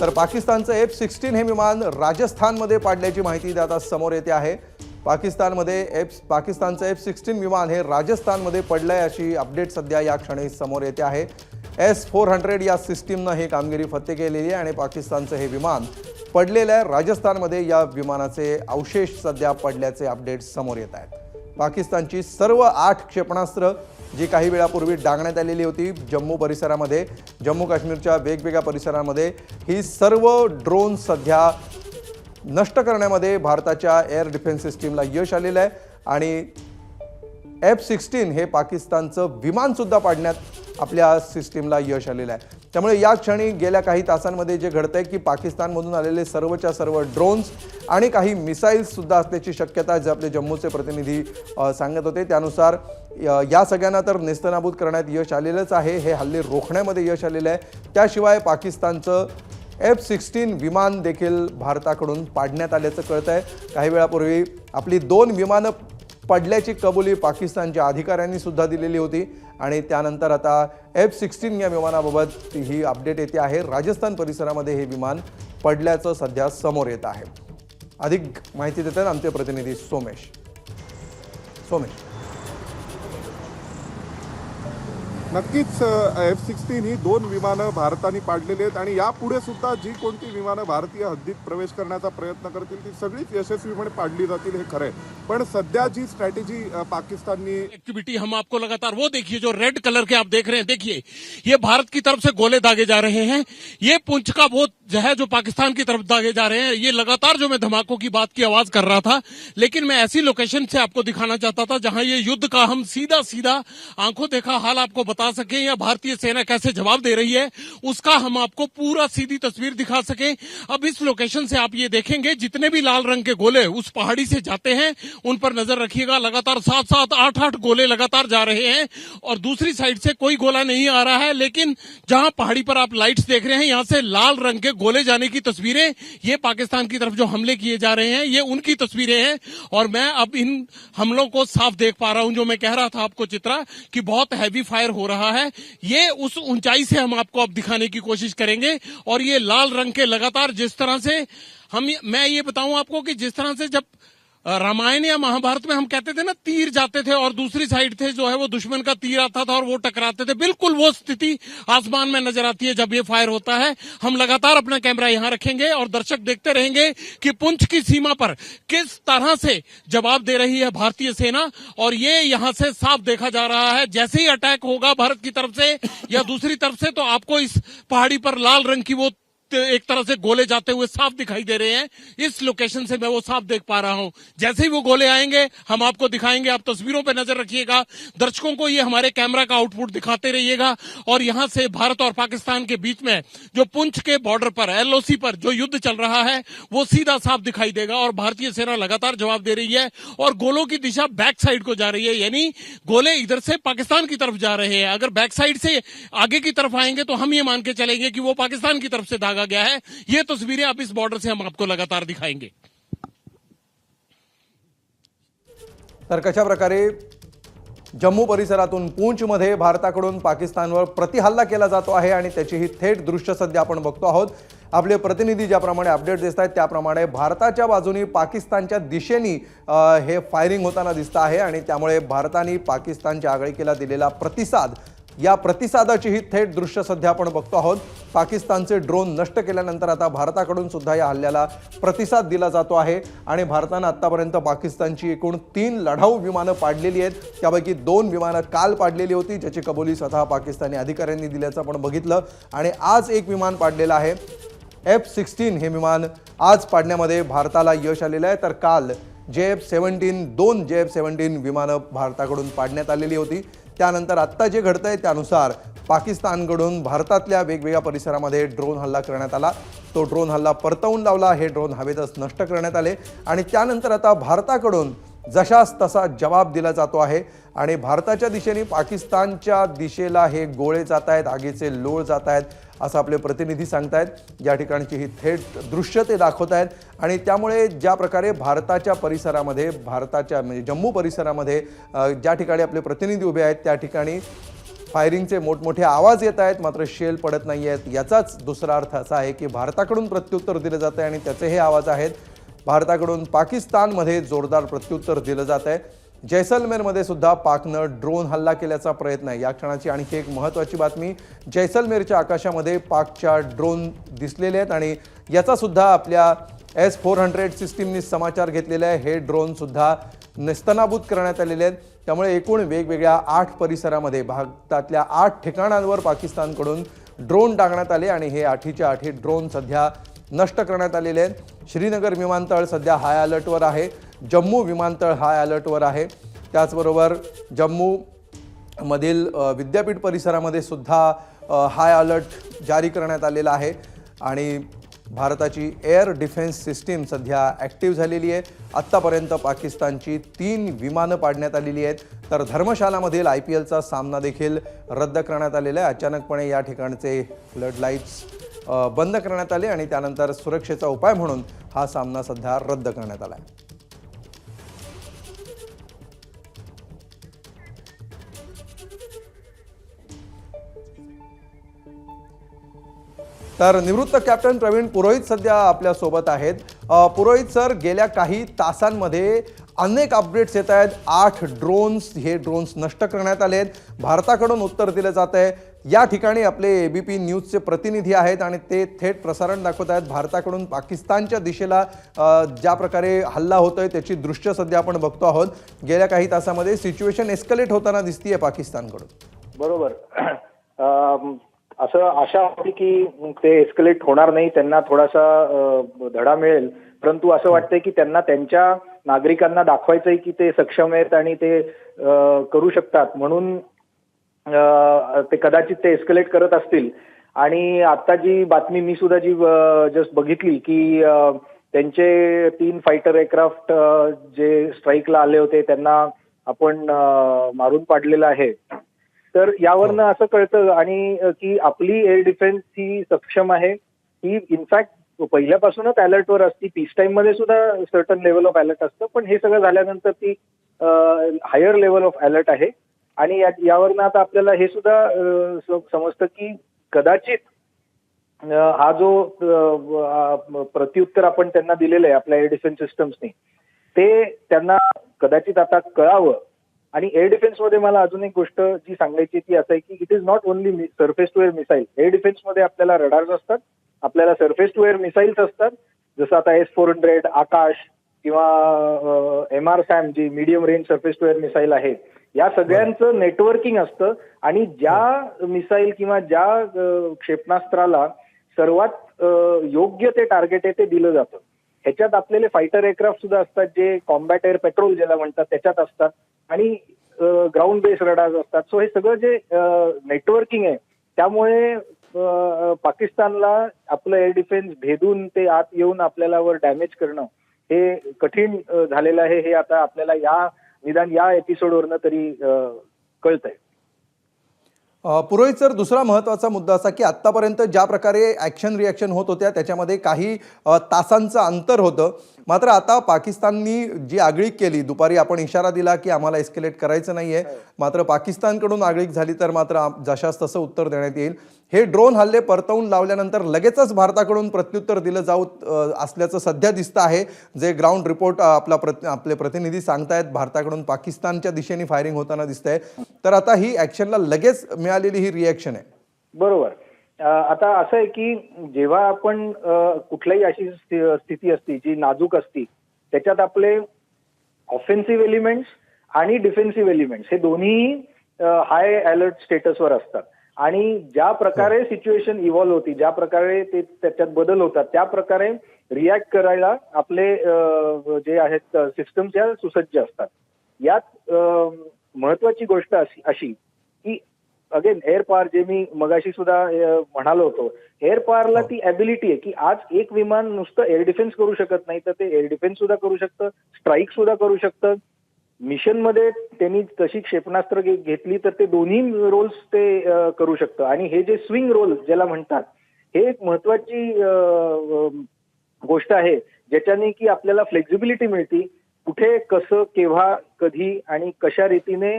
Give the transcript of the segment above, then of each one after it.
तर पाकिस्तानचं F sixteen हे विमान राजस्थानमध्ये पाडल्याची माहिती आता समोर येते आहे. पाकिस्तानमध्ये एफ पाकिस्तानचं एफ सिक्स्टीन विमान हे राजस्थानमध्ये पडलं आहे अशी अपडेट सध्या या क्षणी समोर येते आहे. एस फोर हंड्रेड या सिस्टीमनं ही कामगिरी फत्ते केलेली आहे आणि पाकिस्तानचं हे विमान पडलेलं आहे. राजस्थानमध्ये या विमानाचे अवशेष सध्या पडल्याचे अपडेट समोर येत आहेत. पाकिस्तानची सर्व आठ क्षेपणास्त्र जी काही वेळापूर्वी डांगण्यात आलेली होती जम्मू परिसरामध्ये जम्मू काश्मीरच्या वेगवेगळ्या परिसरामध्ये ही सर्व ड्रोन सध्या नष्ट करण्यामध्ये भारताच्या एअर डिफेन्स सिस्टीमला यश आलेलं आहे आणि एफ सिक्स्टीन हे पाकिस्तानचं विमानसुद्धा पाडण्यात आपल्या सिस्टीमला यश आलेलं आहे. त्यामुळे या क्षणी गेल्या काही तासांमध्ये जे घडतं आहे की पाकिस्तानमधून आलेले सर्वच्या सर्व ड्रोन्स आणि काही मिसाईल्ससुद्धा असल्याची शक्यता जे आपले जम्मूचे प्रतिनिधी सांगत होते. त्यानुसार या सगळ्यांना तर नेस्तनाबूत करण्यात यश आलेलंच आहे. हे हल्ले रोखण्यामध्ये यश आलेलं आहे त्याशिवाय पाकिस्तानचं एफ सिक्स्टीन विमान देखील भारताकडून पाडण्यात आल्याचं कळतं आहे काही वेळापूर्वी आपली दोन विमानं पडल्याची कबुली पाकिस्तानच्या अधिकाऱ्यांनी सुद्धा दिलेली होती. आणि त्यानंतर आता एफ सिक्स्टीन या विमानाबाबत ही अपडेट येते आहे. राजस्थान परिसरामध्ये हे विमान पडल्याचं सध्या समोर येत आहे. अधिक माहिती देतात आमचे प्रतिनिधी सोमेश. सोमेश. नक्कीच एफ सिक्स्टीन ही दोन विमानं भारताने पाडलेली आहेत आणि यापुढे सुद्धा जी कोणती विमानं भारतीय हद्दीत प्रवेश करण्याचा प्रयत्न करतील ती सगळीच यशस्वीपणे पाडली जातील हे खरं आहे. पण सध्या जी स्ट्रॅटेजी पाकिस्ताननी एक्टिविटी हम आपको लगातार वो देखिए जो रेड कलर के आप देख रहे हैं देखिए ये भारत की तरफ से गोले दागे जा रहे हैं ये पुंछ का वो जो है जो पाकिस्तान की तरफ़ दागे जा रहे हैं, ये लगातार जो मैं धमाकों की बात की आवाज़ कर रहा था, लेकिन मैं ऐसी लोकेशन से आपको दिखाना चाहता था जहाँ ये युद्ध का हम सीधा सीधा आँखों देखा हाल आपको बता सके, या भारतीय सेना कैसे जवाब दे रही है, उसका हम आपको पूरा सीधी तस्वीर दिखा सके। अब इस लोकेशन से आप ये देखेंगे, जितने भी लाल रंग के गोले उस पहाड़ी से जाते हैं, उन पर नज़र रखिएगा, लगातार सात सात आठ आठ गोले लगातार जा रहे हैं, और दूसरी साइड से कोई गोला नहीं आ रहा है, लेकिन जहाँ पहाड़ी पर आप लाइट्स देख रहे हैं, यहाँ से लाल रंग के गोले जाने की तस्वीरें, ये पाकिस्तान की तरफ़ जो हमले किए जा रहे हैं, ये उनकी तस्वीरें हैं। और मैं अब इन हमलों को साफ़ देख पा रहा हूँ, जो मैं कह रहा था आपको, चित्रा, कि बहुत हैवी फायर हो रहा है। ये उस ऊंचाई से हम आपको अब दिखाने की कोशिश करेंगे। और ये लाल रंग के लगातार जिस तरह से हम, मैं ये बताऊँ आपको कि जिस तरह से जब रामायण या महाभारत में हम कहते थे ना, तीर जाते थे और दूसरी साइड थे जो है वो दुश्मन का तीर आता था और वो टकराते थे। बिल्कुल वो स्थिति आसमान में नज़र आती है जब ये फायर होता है। हम लगातार अपना कैमरा यहाँ रखेंगे और दर्शक देखते रहेंगे कि पुंछ की सीमा पर किस तरह से जवाब दे रही है भारतीय सेना और ये यहाँ से साफ़ देखा जा रहा है। जैसे ही अटैक होगा भारत की तरफ़ से या दूसरी तरफ़ से तो आपको इस पहाड़ी पर लाल रंग की वो एक तरह से गोले जाते हुए साफ़ दिखाई दे रहे हैं। इस लोकेशन से मैं वो साफ़ देख पा रहा हूँ। जैसे ही वो गोले आएँगे, हम आपको दिखाएँगे। आप तस्वीरों पर नज़र रखिएगा। दर्शकों को ये हमारे कैमरा का आउटपुट दिखाते रहिएगा। और यहाँ से भारत और पाकिस्तान के बीच में जो पुंछ के बॉर्डर पर एलओसी पर जो युद्ध चल रहा है, वो सीधा साफ़ दिखाई देगा। और भारतीय सेना लगातार जवाब दे रही है और गोलों की दिशा बैक साइड को जा रही है। यानी गोले इधर से पाकिस्तान की तरफ़ जा रहे हैं। अगर बैक साइड से आगे की तरफ़ आएँगे तो हम ये मान के चलेंगे कि वो पाकिस्तान की तरफ़ से लगा गया है। ये तस्वीरें अब इस बॉर्डर से हम आपको लगातार दिखाएंगे। तर कशा प्रकारे जम्मू परिसरातून पूंचमध्ये भारताकडून पाकिस्तानवर प्रतिहल्ला केला जातो आहे आणि त्याचीही थेट दृश्य सध्या आपण बघतो आहोत. आपले प्रतिनिधी ज्याप्रमाणे अपडेट देत आहेत त्याप्रमाणे भारताच्या बाजूनी पाकिस्तानच्या दिशेने हे फायरिंग होताना दिसतं आहे आणि त्यामुळे भारताने पाकिस्तानच्या आगळीकेला दिलेला प्रतिसाद या प्रतिसादाची ही थेट दृश्य सध्या आपण बघतो आहोत. पाकिस्तानचे ड्रोन नष्ट केल्यानंतर आता भारताकडून सुद्धा या हल्ल्याला प्रतिसाद दिला जातो आहे. आणि भारतानं आत्तापर्यंत पाकिस्तानची एकूण तीन लढाऊ विमानं पाडलेली आहेत. त्यापैकी दोन विमानं काल पाडलेली होती ज्याची कबुली स्वतः पाकिस्तानी अधिकाऱ्यांनी दिल्याचं आपण बघितलं. आणि आज एक विमान पाडलेलं आहे. एफ सिक्स्टीन हे विमान आज पाडण्यामध्ये भारताला यश आलेलं आहे. तर काल जे एफ सेवन्टीन दोन जे एफ सेवन्टीन विमानं भारताकडून पाडण्यात आलेली होती. त्यानंतर आत्ता जे घडतं आहे त्यानुसार पाकिस्तानकडून भारतातल्या वेगवेगळ्या परिसरामध्ये ड्रोन हल्ला करण्यात आला. तो ड्रोन हल्ला परतवून लावला. हे ड्रोन हवेतच नष्ट करण्यात आले. आणि त्यानंतर आता भारताकडून जशास तसा जबाब दिला जातो आहे. आणि भारताच्या दिशेने पाकिस्तानच्या दिशेला हे गोळे जात आहेत आगीचे लोळ जात आहेत असं आपले प्रतिनिधी सांगतायत. या ठिकाणची ही थेट दृश्य ते दाखवत आहेत. आणि त्यामुळे ज्या प्रकारे भारताच्या परिसरामध्ये भारताच्या म्हणजे जम्मू परिसरामध्ये ज्या ठिकाणी आपले प्रतिनिधी उभे आहेत त्या ठिकाणी फायरिंगचे मोठमोठे आवाज येत आहेत मात्र शेल पडत नाही आहेत. याचाच दुसरा अर्थ असा आहे की भारताकडून प्रत्युत्तर दिलं जातं आहे आणि त्याचे हे आवाज आहेत. भारताकडून पाकिस्तानमध्ये जोरदार प्रत्युत्तर दिलं जात आहे. जैसलमेरमध्ये सुद्धा पाकनं ड्रोन हल्ला केल्याचा प्रयत्न आहे. या क्षणाची आणखी एक महत्त्वाची बातमी जैसलमेरच्या आकाशामध्ये पाकच्या ड्रोन दिसलेले आहेत आणि याचासुद्धा आपल्या एस फोर हंड्रेड सिस्टीमनी समाचार घेतलेला आहे. हे ड्रोनसुद्धा नेस्तनाबूत करण्यात आलेले आहेत. त्यामुळे एकूण वेगवेगळ्या आठ परिसरामध्ये भारतातल्या आठ ठिकाणांवर पाकिस्तानकडून ड्रोन टाकण्यात आले आणि हे आठीच्या आठी ड्रोन सध्या नष्ट करण्यात आलेले आहेत. श्रीनगर विमानतळ सध्या हाय अलर्टवर आहे. जम्मू विमानतळ हाय अलर्टवर आहे. त्याचबरोबर जम्मू मधील विद्यापीठ परिसरामध्ये सुद्धा हाय अलर्ट जारी करण्यात आलेला आहे. आणि भारताची एअर डिफेन्स सिस्टीम सध्या ॲक्टिव्ह झालेली आहे. आत्तापर्यंत पाकिस्तानची तीन विमानं पाडण्यात आलेली आहेत. तर धर्मशालामधील आय पी एलचा सामना देखील रद्द करण्यात आलेला आहे. अचानकपणे या ठिकाणचे फ्लड लाईट्स बंद करण्यात आले आणि त्यानंतर सुरक्षेचा उपाय म्हणून हा सामना सध्या रद्द करण्यात आला आहे तर निवृत्त कॅप्टन प्रवीण पुरोहित सध्या आपल्यासोबत आहेत. पुरोहित सर गेल्या काही तासांमध्ये अनेक अपडेट्स येत आहेत. आठ ड्रोन्स हे ड्रोन्स नष्ट करण्यात आले आहेत भारताकडून उत्तर दिलं जात आहे. या ठिकाणी आपले एबीपी न्यूजचे प्रतिनिधी आहेत आणि ते थेट प्रसारण दाखवत आहेत. भारताकडून पाकिस्तानच्या दिशेला ज्या प्रकारे हल्ला होतोय त्याची दृश्य सध्या आपण बघतो आहोत. गेल्या काही तासामध्ये सिच्युएशन एस्कलेट होताना दिसतीये पाकिस्तानकडून. बरोबर. असं आशा होती की ते एस्केलेट होणार नाही त्यांना थोडासा धडा मिळेल. परंतु असं वाटतंय की त्यांना त्यांच्या नागरिकांना दाखवायचंय की ते सक्षम आहेत आणि ते करू शकतात. म्हणून ते कदाचित ते एस्केलेट करत असतील. आणि आता जी बातमी मी सुद्धा जी जस्ट बघितली की त्यांचे तीन फायटर एअरक्राफ्ट जे स्ट्राईकला आले होते त्यांना आपण मारून पाडलेलं आहे. तर यावरनं असं कळतं आणि की आपली एअर डिफेन्स ही सक्षम आहे. ही इनफॅक्ट पहिल्यापासूनच अलर्टवर असती. पीस टाइममध्ये सुद्धा सर्टन लेवल ऑफ अलर्ट असतं. पण हे सगळं झाल्यानंतर ती हायर लेवल ऑफ अलर्ट आहे. आणि यावरनं आता आपल्याला हे सुद्धा समजतं की कदाचित हा जो प्रत्युत्तर आपण त्यांना दिलेलं आहे आपल्या एअर डिफेन्स सिस्टम्सनी ते त्यांना कदाचित आता कळावं. आणि एअर डिफेन्समध्ये मला अजून एक गोष्ट जी सांगायची ती असं आहे की it is not only surface to air missile air डिफेन्समध्ये आपल्याला रडार्स असतात. आपल्याला सरफेस टू एअर मिसाईल्स असतात. जसं आता एस फोर हंड्रेड आकाश किंवा M R SAM G medium range surface to air missile आहे या सगळ्यांचं नेटवर्किंग असतं. आणि ज्या मिसाईल किंवा ज्या क्षेपणास्त्राला सर्वात योग्य ते टार्गेट आहे ते दिलं जातं. ह्याच्यात आपल्याला फायटर एअरक्राफ्ट सुद्धा असतात जे कॉम्बॅट एअर पेट्रोल ज्याला म्हणतात त्याच्यात असतात. आणि ग्राउंड बेस रडार्स असतात. सो हे सगळं जे नेटवर्किंग आहे त्यामुळे पाकिस्तानला आपलं एअर डिफेन्स भेदून ते आत येऊन आपल्याला वर डॅमेज करणं हे कठीण झालेलं आहे. हे आता आपल्याला या निदान या एपिसोडवरनं तरी कळतंय. अ, पुरोहित सर दुसरा महत्त्वाचा मुद्दा असा की आत्तापर्यंत ज्या प्रकारे ॲक्शन रिॲक्शन होत होत्या त्याच्यामध्ये काही तासांचं अंतर होतं. मात्र आता पाकिस्ताननी जी आगळीक केली दुपारी आपण इशारा दिला की आम्हाला एस्केलेट करायचं नाही आहे मात्र पाकिस्तानकडून आगळीक झाली तर मात्र जशास तसं उत्तर देण्यात येईल. हे ड्रोन हल्ले परतवून लावल्यानंतर लगेचच भारताकडून प्रत्युत्तर दिलं जाऊ असल्याचं सध्या दिसतं आहे. जे ग्राउंड रिपोर्ट आपला प्रत आपले प्रतिनिधी सांगतायत भारताकडून पाकिस्तानच्या दिशेने फायरिंग होताना दिसतंय. तर आता ही ॲक्शनला लगेच मिळालेली ही रिॲक्शन आहे. बरोबर. आता असं आहे की जेव्हा आपण कुठल्याही अशी स्थिती असती जी नाजूक असती त्याच्यात आपले ऑफेन्सिव्ह एलिमेंट्स आणि डिफेन्सिव्ह एलिमेंट्स हे दोन्ही हाय अलर्ट स्टेटसवर असतात. आणि ज्या प्रकारे सिच्युएशन इव्हॉल्व्ह होती ज्या प्रकारे ते त्याच्यात बदल होतात त्या प्रकारे रिॲक्ट करायला आपले जे आहेत सिस्टम्स या सुसज्ज असतात. यात महत्वाची गोष्ट अशी अशी की अगेन एअर पॉवर जे मी मगाशी सुद्धा म्हणालो होतो एअर पॉवरला ती ॲबिलिटी आहे की आज एक विमान नुसतं एअर डिफेन्स करू शकत नाही तर ते एअर डिफेन्स सुद्धा करू शकतं स्ट्राईक सुद्धा करू शकतं मिशनमध्ये त्यांनी तशी क्षेपणास्त्र घेतली तर ते दोन्ही रोल्स ते करू शकतं. आणि हे जे स्विंग रोल ज्याला म्हणतात हे एक महत्वाची गोष्ट आहे ज्याच्याने की आपल्याला फ्लेक्झिबिलिटी मिळते कुठे कसं केव्हा कधी आणि कशा रीतीने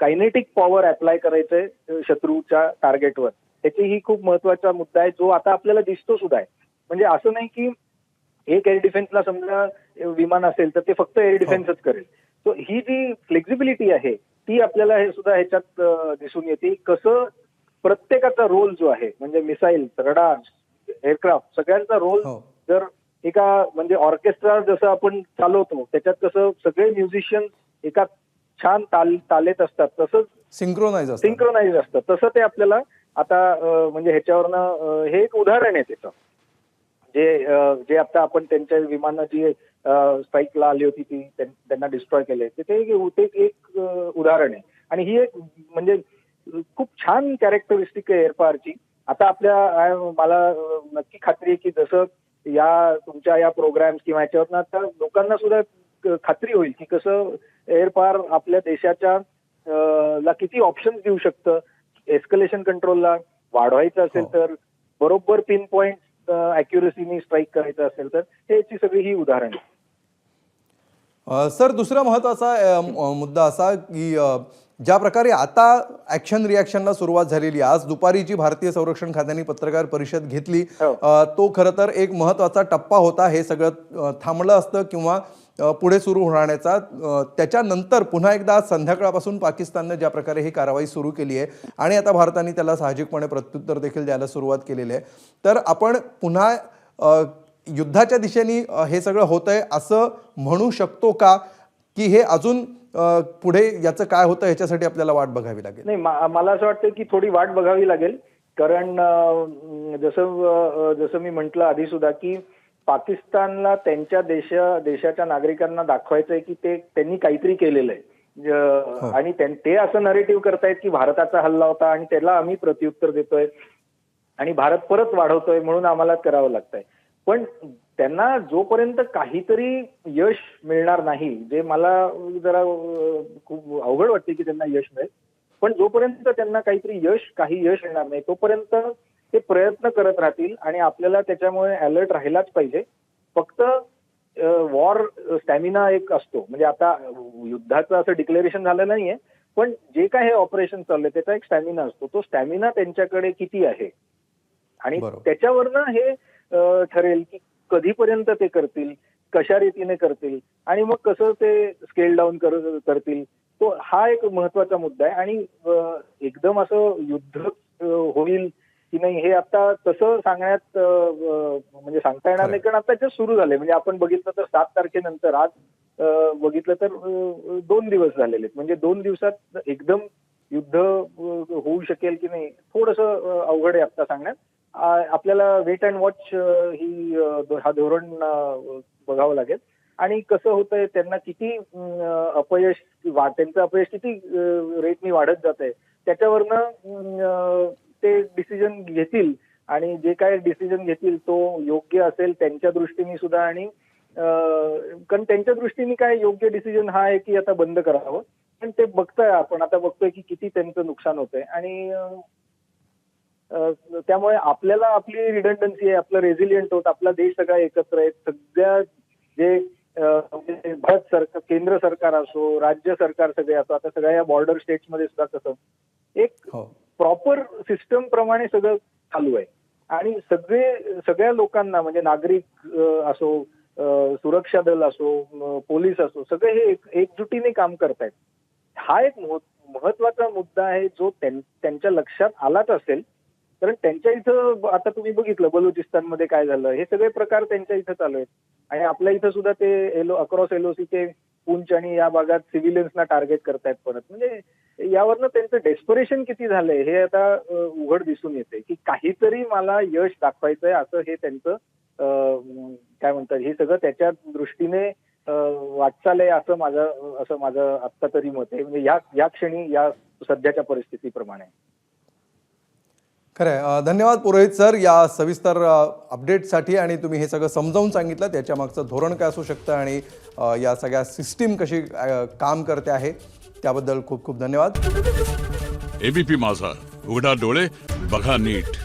कायनेटिक पॉवर अप्लाय करायचंय शत्रूच्या टार्गेटवर. त्याची ही खूप महत्त्वाचा मुद्दा आहे जो आता आपल्याला दिसतो सुद्धा आहे. म्हणजे असं नाही की एक एअर डिफेन्सला समजा विमान असेल तर ते फक्त एअर डिफेन्सच करेल. सो ही जी फ्लेक्झिबिलिटी आहे ती आपल्याला हे सुद्धा ह्याच्यात दिसून येते. कसं प्रत्येकाचा रोल जो आहे म्हणजे मिसाईल रडार एअरक्राफ्ट सगळ्यांचा रोल हो. जर एका म्हणजे ऑर्केस्ट्रा जसं आपण चालवतो त्याच्यात कसं सगळे म्युझिशियन एका छान ताल तालेत असतात. तसंच सिंक्रोनाइज सिंक्रोनाइज असतं तसं ते आपल्याला आता म्हणजे ह्याच्यावरनं हे एक उदाहरण आहे त्याचं. जे जे आता आपण त्यांच्या विमानं जी स्ट्राईकला आली होती ती त्यां- त्यांना डिस्ट्रॉय केले. ते एक- उदाहरण आहे. आणि ही एक म्हणजे खूप छान कॅरेक्टरिस्टिक आहे एअरपारची आता आपल्या मला नक्की खात्री आहे की जसं या तुमच्या या प्रोग्राम्स किंवा याच्यावरनं आता लोकांना सुद्धा खात्री होईल की कसं एअरपार आपल्या देशाच्या ला किती ऑप्शन्स देऊ शकतं. एस्कलेशन कंट्रोलला वाढवायचं असेल हो. तर बरोबर पिन पॉईंट अॅक्युरेसीने स्ट्राईक करायचं असेल तर ह्याची सगळी ही उदाहरण आहे सर दुसरा महत्त्वाचा मुद्दा असा की ज्या प्रकारे आता ॲक्शन रिॲक्शनला सुरुवात झालेली आज दुपारी जी भारतीय संरक्षण खात्याने पत्रकार परिषद घेतली. हो. तो खरं तर एक महत्त्वाचा टप्पा होता. हे सगळं थांबलं असतं किंवा पुढे सुरू होण्याचा. त्याच्यानंतर पुन्हा एकदा आज संध्याकाळपासून पाकिस्तानने ज्या प्रकारे ही कारवाई सुरू केली आहे आणि आता भारताने त्याला साहजिकपणे प्रत्युत्तर देखील द्यायला सुरुवात केलेली आहे. तर आपण पुन्हा युद्धाच्या दिशेने हे सगळं होतंय असं म्हणू शकतो का? की हे अजून पुढे याचं काय होतं ह्याच्यासाठी आपल्याला वाट बघावी लागेल. नाही मला असं वाटतं की थोडी वाट बघावी लागेल. कारण जसं जसं मी म्हंटल आधी सुद्धा की पाकिस्तानला त्यांच्या देशा देशाच्या नागरिकांना दाखवायचंय की ते त्यांनी काहीतरी केलेलं आहे ज- आणि ते असं नरेटिव्ह करतायत की भारताचा हल्ला होता आणि त्याला आम्ही प्रत्युत्तर देतोय. आणि भारत परत वाढवतोय म्हणून आम्हाला करावं लागतंय. पण त्यांना जोपर्यंत काहीतरी यश मिळणार नाही जे मला जरा खूप अवघड वाटते की त्यांना यश मिळेल पण जोपर्यंत त्यांना काहीतरी यश काही यश येणार नाही तोपर्यंत ते प्रयत्न करत राहतील आणि आपल्याला त्याच्यामुळे अलर्ट राहिलाच पाहिजे. फक्त वॉर स्टॅमिना एक असतो. म्हणजे आता युद्धाचं असं डिक्लेरेशन झालं नाहीये पण जे काय हे ऑपरेशन चाललंय त्याचा एक स्टॅमिना असतो. तो स्टॅमिना त्यांच्याकडे किती आहे? आणि. त्याच्यावरनं हे ठरेल की कधीपर्यंत ते करतील कशा रीतीने करतील आणि मग कसं ते स्केल डाऊन करतील तो हा एक महत्त्वाचा मुद्दा आहे. आणि एकदम असं युद्ध होईल की नाही हे आता तसं सांगण्यात म्हणजे सांगता येणार नाही. कारण आता जे सुरू झाले म्हणजे आपण बघितलं तर सात तारखेनंतर आज बघितलं तर दोन दिवस झालेले म्हणजे दोन दिवसात एकदम युद्ध होऊ शकेल की नाही थोडस अवघड आहे आता सांगण्यात. आपल्याला वेट अँड वॉच ही हा धोरण बघावं लागेल. आणि कसं होतंय त्यांना किती अपयश त्यांचं अपयश किती रेटनी वाढत जात आहे त्याच्यावरनं ते डिसिजन घेतील. आणि जे काय डिसिजन घेतील तो योग्य असेल त्यांच्या दृष्टीने सुद्धा आणि कारण त्यांच्या दृष्टीने काय योग्य डिसिजन हा आहे की आता बंद करावं. पण ते बघतोय आपण आता बघतोय की किती त्यांचं नुकसान होतंय. आणि त्यामुळे आपल्याला आपली रिडंडन्सी आहे आपलं रेझिलियंट होत आपला देश सगळा एकत्र आहे. सगळ्या जे म्हणजे भारत सरकार केंद्र सरकार असो राज्य सरकार सगळे असो आता सगळ्या या बॉर्डर स्टेट्समध्ये सुद्धा कसं एक हो. प्रॉपर सिस्टम प्रमाणे सगळं चालू आहे. आणि सगळे सगळ्या लोकांना म्हणजे नागरिक असो सुरक्षा दल असो पोलीस असो सगळे हे एक- एकजुटीने काम करतायत. हा एक मह- महत्त्वाचा मुद्दा आहे जो त्यां- त्यांच्या लक्षात आलाच असेल. कारण त्यांच्या इथं आता तुम्ही बघितलं बलुचिस्तानमध्ये काय झालं हे सगळे प्रकार त्यांच्या इथं चालू आहेत. आणि आपल्या इथं सुद्धा ते एलो अक्रॉस एलओसीचे पुंच आणि या भागात सिव्हिलियन्सना टार्गेट करतायत परत. म्हणजे यावरनं त्यांचं डेस्परेशन किती झालंय हे आता उघड दिसून येते की काहीतरी मला यश दाखवायचंय असं हे त्यांचं काय म्हणतात हे सगळं त्याच्या दृष्टीने वाटचाल आहे असं माझं असं माझं आत्ता तरी मत आहे. म्हणजे या या क्षणी या सध्याच्या परिस्थितीप्रमाणे. खरं धन्यवाद पुरोहित सर या सविस्तर अपडेटसाठी आणि तुम्ही हे सगळं समजावून सांगितलं. त्याच्या मागचं धोरण काय असू शकतं आणि या सगळ्या सिस्टीम कशी काम करते आहे त्याबद्दल खूप खूप धन्यवाद. एबीपी माझा. उघडा डोळे बघा नीट.